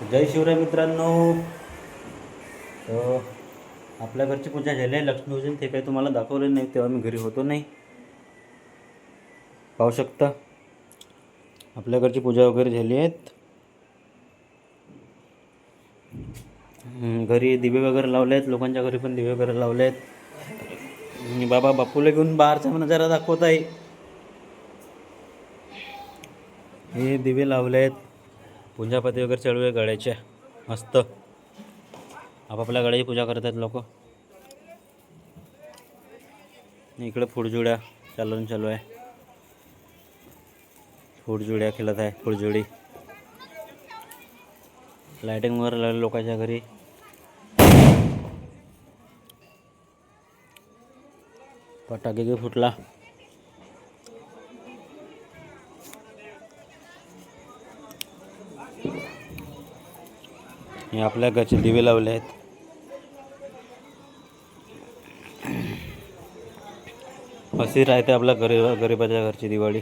जय शिवराय मित्रांनो. तर आपल्या घरची पूजा झाली आहे. लक्ष्मीपूजन ते काही तुम्हाला दाखवलं नाही तेव्हा मी घरी होतो नाही. पाहू शकता. आपल्या घरची पूजा वगैरे झाली आहेत. घरी दिवे वगैरे लावले आहेत. लोकांच्या घरी पण दिवे वगैरे लावले आहेत. बाबा बापूला घेऊन बाहेरचा नजारा दाखवत आहे हे दिवे लावले आहेत. पूजापाती वगैरे चालू आहे गड्याच्या मस्त. आपापल्या गड्याची पूजा करत आहेत लोक इकडे फुडजुड्या चालून चालू आहे. फुडजुड्या खेळत आहे फुडजुडी. लायटिंग वगैरे लागले लोकांच्या घरी. फटाके फुटला. हे आपल्या घरचे दिवे लावले आहेत. अशी राहते आपल्या गरीब गरिबाच्या घरची दिवाळी.